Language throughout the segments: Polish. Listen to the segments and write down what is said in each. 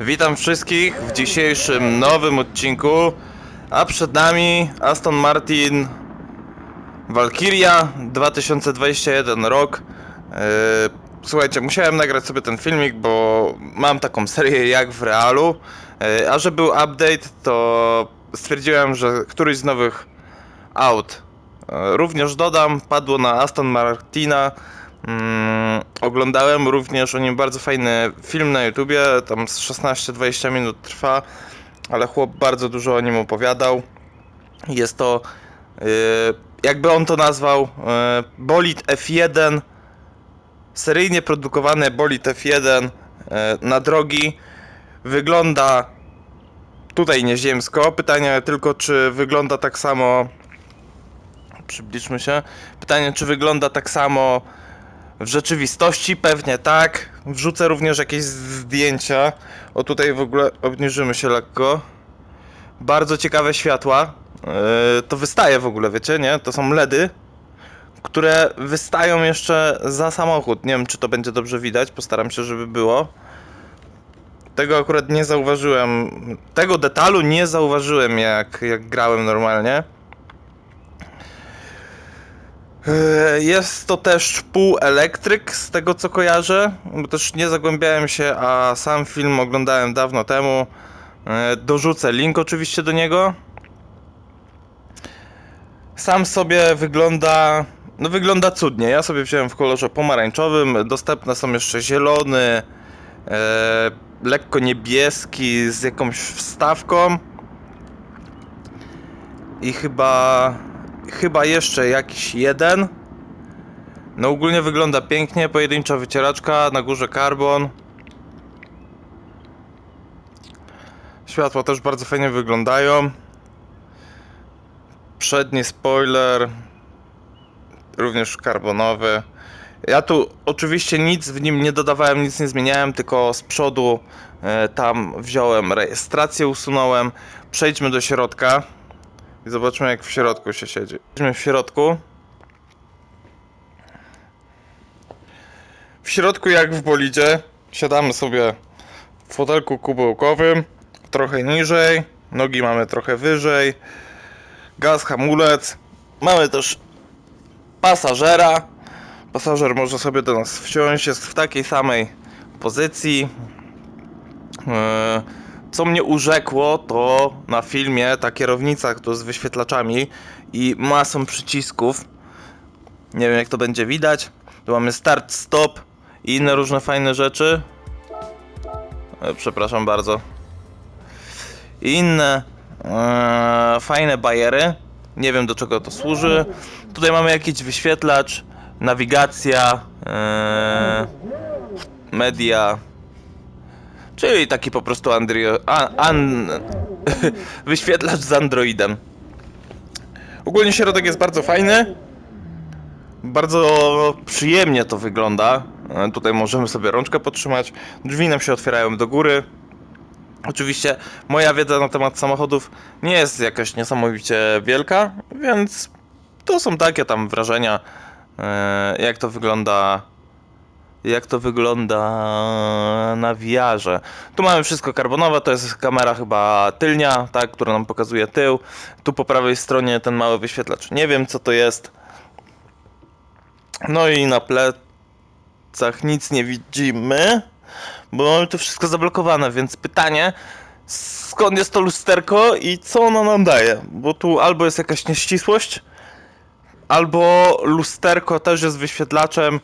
Witam wszystkich w dzisiejszym nowym odcinku, a przed nami Aston Martin Valkyria 2021 rok. Yy, Słuchajcie, musiałem nagrać sobie ten filmik, bo mam taką serię jak w realu, Yy, a że był update, to stwierdziłem, że któryś z nowych aut e, również dodam. Padło na Aston Martina. Mm, oglądałem również o nim bardzo fajny film na YouTubie, tam z 16-20 minut trwa, ale chłop bardzo dużo o nim opowiadał. Jest to, yy, jakby on to nazwał, yy, bolid F1, seryjnie produkowany bolid F1 yy, na drogi. Wygląda tutaj nieziemsko. Pytanie tylko, czy wygląda tak samo. Przybliżmy się. Pytanie, czy wygląda tak samo w rzeczywistości? Pewnie tak. Wrzucę również jakieś zdjęcia. O tutaj w ogóle obniżymy się lekko. Bardzo ciekawe światła. Yy, to wystaje w ogóle, wiecie, nie? To są LEDy, które wystają jeszcze za samochód. Nie wiem, czy to będzie dobrze widać. Postaram się, żeby było. Tego akurat nie zauważyłem. Tego detalu nie zauważyłem, jak, jak grałem normalnie. Yy, Jest to też półelektryk, z tego co kojarzę, bo też nie zagłębiałem się, a sam film oglądałem dawno temu. Yy, Dorzucę link oczywiście do niego. Sam sobie wygląda, no wygląda cudnie. Ja sobie wziąłem w kolorze pomarańczowym. Dostępne są jeszcze zielony, yy, lekko niebieski z jakąś wstawką. I chyba chyba jeszcze jakiś jeden. No ogólnie wygląda pięknie, pojedyncza wycieraczka, na górze karbon. Światła też bardzo fajnie wyglądają. Przedni spoiler, również karbonowy. Ja tu oczywiście nic w nim nie dodawałem, nic nie zmieniałem, tylko z przodu e, tam wziąłem rejestrację, usunąłem. Przejdźmy do środka. I zobaczmy jak w środku się siedzi. Jesteśmy w środku. W środku jak w bolidzie siadamy sobie w fotelku kubełkowym, trochę niżej, nogi mamy trochę wyżej, gaz, hamulec. Mamy też pasażera. Pasażer może sobie do nas wsiąść, jest w takiej samej pozycji. Yy, co mnie urzekło, to na filmie ta kierownica to z wyświetlaczami i masą przycisków. Nie wiem jak to będzie widać. Tu mamy start, stop i inne różne fajne rzeczy. E, Przepraszam bardzo. I inne e, fajne bajery. Nie wiem do czego to służy. Tutaj mamy jakiś wyświetlacz, nawigacja, e, media, Czyli taki po prostu Andrio, a, an, wyświetlacz z Androidem. Ogólnie środek jest bardzo fajny. Bardzo przyjemnie to wygląda. E, Tutaj możemy sobie rączkę podtrzymać. Drzwi nam się otwierają do góry. Oczywiście moja wiedza na temat samochodów nie jest jakaś niesamowicie wielka, więc to są takie tam wrażenia, e, jak to wygląda jak to wygląda na wiarze. Tu mamy wszystko karbonowe, to jest kamera chyba tylnia, tak, która nam pokazuje tył. Tu po prawej stronie ten mały wyświetlacz. Nie wiem co to jest. No i na plecach nic nie widzimy, bo mamy to wszystko zablokowane, więc pytanie, skąd jest to lusterko i co ono nam daje? Bo tu albo jest jakaś nieścisłość, albo lusterko też jest wyświetlaczem,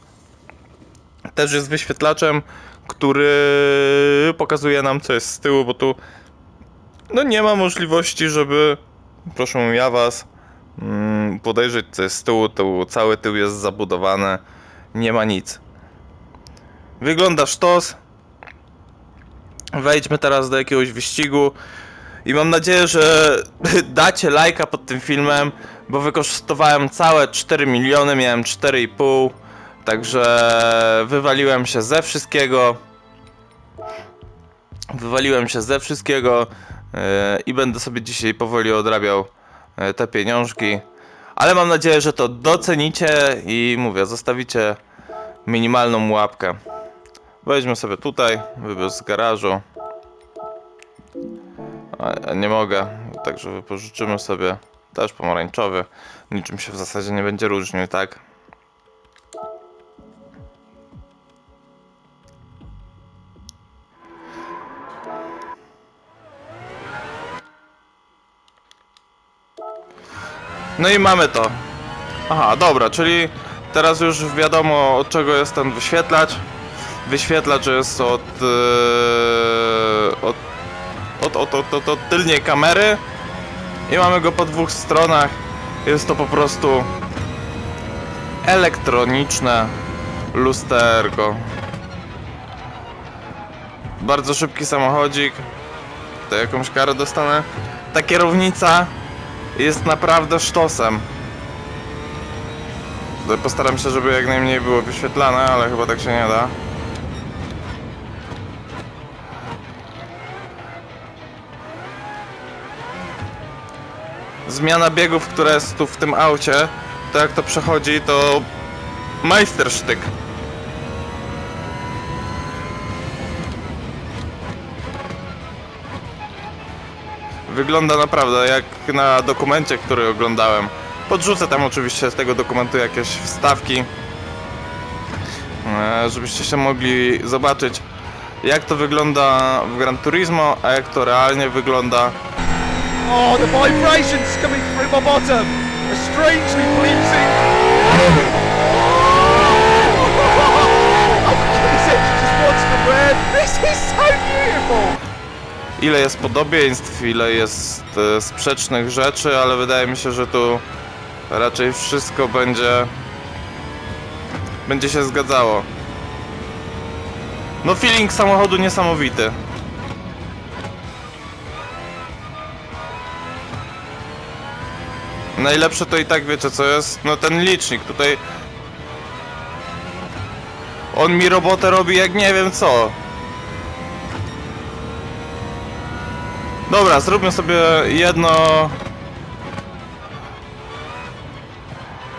też jest wyświetlaczem, który pokazuje nam co jest z tyłu, bo tu no nie ma możliwości, żeby proszę ja was mm, podejrzeć co jest z tyłu, tyłu, cały tył jest zabudowany, nie ma nic. Wygląda sztos. Wejdźmy teraz do jakiegoś wyścigu i mam nadzieję, że dacie lajka pod tym filmem, bo wykorzystywałem całe 4 miliony, miałem 4,5 Także wywaliłem się ze wszystkiego. Wywaliłem się ze wszystkiego yy, i będę sobie dzisiaj powoli odrabiał yy, te pieniążki. Ale mam nadzieję, że to docenicie i mówię, zostawicie minimalną łapkę. Weźmy sobie tutaj, wybierz z garażu. A nie mogę, także wypożyczymy sobie też pomarańczowy. Niczym się w zasadzie nie będzie różnił, tak? No i mamy to. Aha, dobra, czyli teraz już wiadomo od czego jest ten wyświetlacz. Wyświetlacz jest od, yy, od, od, od, od, od, od tylnej kamery i mamy go po dwóch stronach. Jest to po prostu elektroniczne lusterko. Bardzo szybki samochodzik. To jakąś karę dostanę. Ta kierownica jest naprawdę sztosem. Postaram się, żeby jak najmniej było wyświetlane, ale chyba tak się nie da. Zmiana biegów, która jest tu w tym aucie, to jak to przechodzi, to majstersztyk. Wygląda naprawdę jak na dokumencie, który oglądałem. Podrzucę tam oczywiście z tego dokumentu jakieś wstawki, e, żebyście się mogli zobaczyć jak to wygląda w Gran Turismo, a jak to realnie wygląda Oh, the vibrations coming through my bottom are strangely pleasing. Oh, Jesus, just watch the word. This is. Ile jest podobieństw, ile jest e, sprzecznych rzeczy, ale wydaje mi się, że tu raczej wszystko będzie będzie się zgadzało. No feeling samochodu niesamowity. Najlepsze to i tak wiecie co jest? No ten licznik tutaj on mi robotę robi jak nie wiem co. Dobra, zróbmy sobie jedno.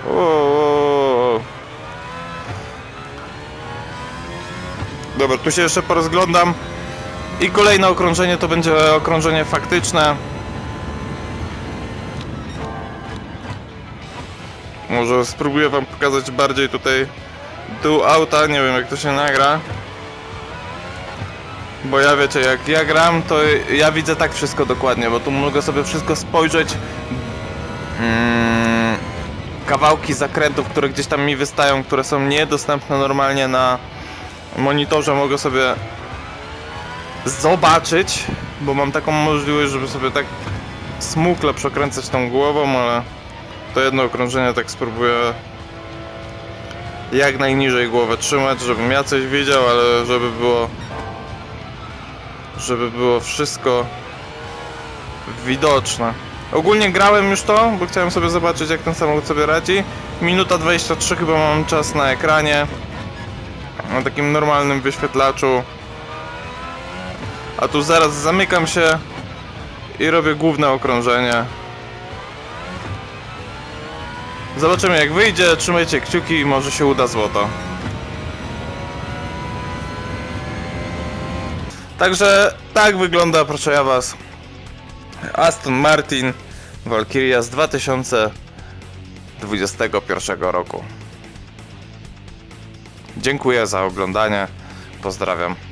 Uuu. Dobra, tu się jeszcze porozglądam. I kolejne okrążenie to będzie okrążenie faktyczne. Może spróbuję wam pokazać bardziej tutaj dół auta, nie wiem jak to się nagra. Bo ja wiecie, jak ja gram, to ja widzę tak wszystko dokładnie, bo tu mogę sobie wszystko spojrzeć. Mm, kawałki zakrętów, które gdzieś tam mi wystają, które są niedostępne normalnie na monitorze, mogę sobie zobaczyć, bo mam taką możliwość, żeby sobie tak smukle przekręcać tą głową, ale to jedno okrążenie tak spróbuję jak najniżej głowę trzymać, żebym ja coś widział, ale żeby było żeby było wszystko widoczne. Ogólnie grałem już to, bo chciałem sobie zobaczyć jak ten samochód sobie radzi. Minuta 23 chyba mam czas na ekranie. Na takim normalnym wyświetlaczu. A tu zaraz zamykam się i robię główne okrążenie. Zobaczymy jak wyjdzie, trzymajcie kciuki może się uda złoto. Także tak wygląda, proszę ja was, Aston Martin Valkyria z 2021 roku. Dziękuję za oglądanie. Pozdrawiam.